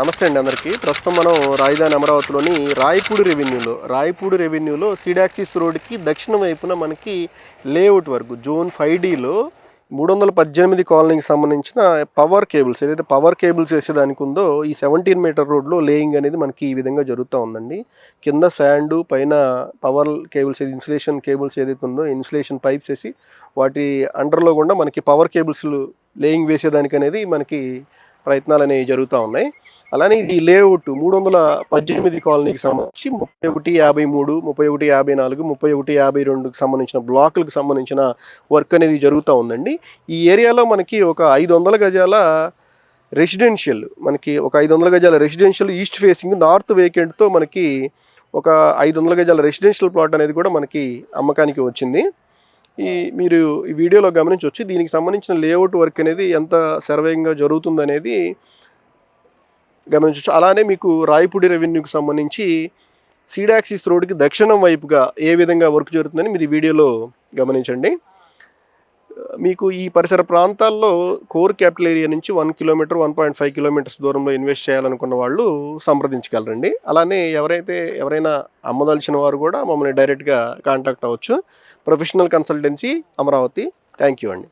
నమస్తే అండి అందరికీ. ప్రస్తుతం మనం రాజధాని అమరావతిలోని రాయపూడి రెవెన్యూలో రాయపూడి రెవెన్యూలో సిడాక్సిస్ రోడ్కి దక్షిణ వైపున మనకి లేఅవుట్ వరకు జోన్ ఫైవ్ డీలో మూడు వందల పద్దెనిమిది కాలనీకి సంబంధించిన పవర్ కేబుల్స్ ఏదైతే పవర్ కేబుల్స్ వేసేదానికి ఉందో ఈ సెవెంటీన్ మీటర్ రోడ్లో లేయింగ్ అనేది మనకి ఈ విధంగా జరుగుతూ ఉందండి. కింద శాండు పైన పవర్ కేబుల్స్ ఇన్సులేషన్ కేబుల్స్ ఏదైతే ఉందో ఇన్సులేషన్ పైప్స్ వేసి వాటి అండర్లో కూడా మనకి పవర్ కేబుల్స్ లేయింగ్ వేసేదానికి అనేది మనకి ప్రయత్నాలు అనేవి జరుగుతూ ఉన్నాయి. అలానే ఇది లేఅవుట్ మూడు వందల పద్దెనిమిది కాలనీకి సంబంధించి ముప్పై ఒకటి యాభై మూడు ముప్పై ఒకటి యాభై నాలుగు ముప్పై ఒకటి యాభై రెండుకి సంబంధించిన బ్లాకులకు సంబంధించిన వర్క్ అనేది జరుగుతూ ఉందండి. ఈ ఏరియాలో మనకి ఒక ఐదు వందల గజాల రెసిడెన్షియల్ మనకి ఒక ఐదు వందల గజాల రెసిడెన్షియల్ ఈస్ట్ ఫేసింగ్ నార్త్ వేకెంట్తో మనకి ఒక ఐదు వందల గజాల రెసిడెన్షియల్ ప్లాట్ అనేది కూడా మనకి అమ్మకానికి వచ్చింది. ఈ మీరు ఈ వీడియోలో గమనించవచ్చు దీనికి సంబంధించిన లేఅవుట్ వర్క్ అనేది ఎంత సర్వేయంగా జరుగుతుందనేది గమనించవచ్చు. అలానే మీకు రాయపూడి రెవెన్యూకి సంబంధించి సీడాక్సిస్ రోడ్కి దక్షిణం వైపుగా ఏ విధంగా వర్క్ జరుగుతుందని మీరు వీడియోలో గమనించండి. మీకు ఈ పరిసర ప్రాంతాల్లో కోర్ క్యాపిటల్ ఏరియా నుంచి one kilometre one point five kilometres దూరంలో ఇన్వెస్ట్ చేయాలనుకున్న వాళ్ళు సంప్రదించగలరండి. అలానే ఎవరైతే ఎవరైనా అమ్మదలిచిన వారు కూడా మమ్మల్ని డైరెక్ట్గా కాంటాక్ట్ అవ్వచ్చు. Professional consultancy Amaravati. Thank you అండి.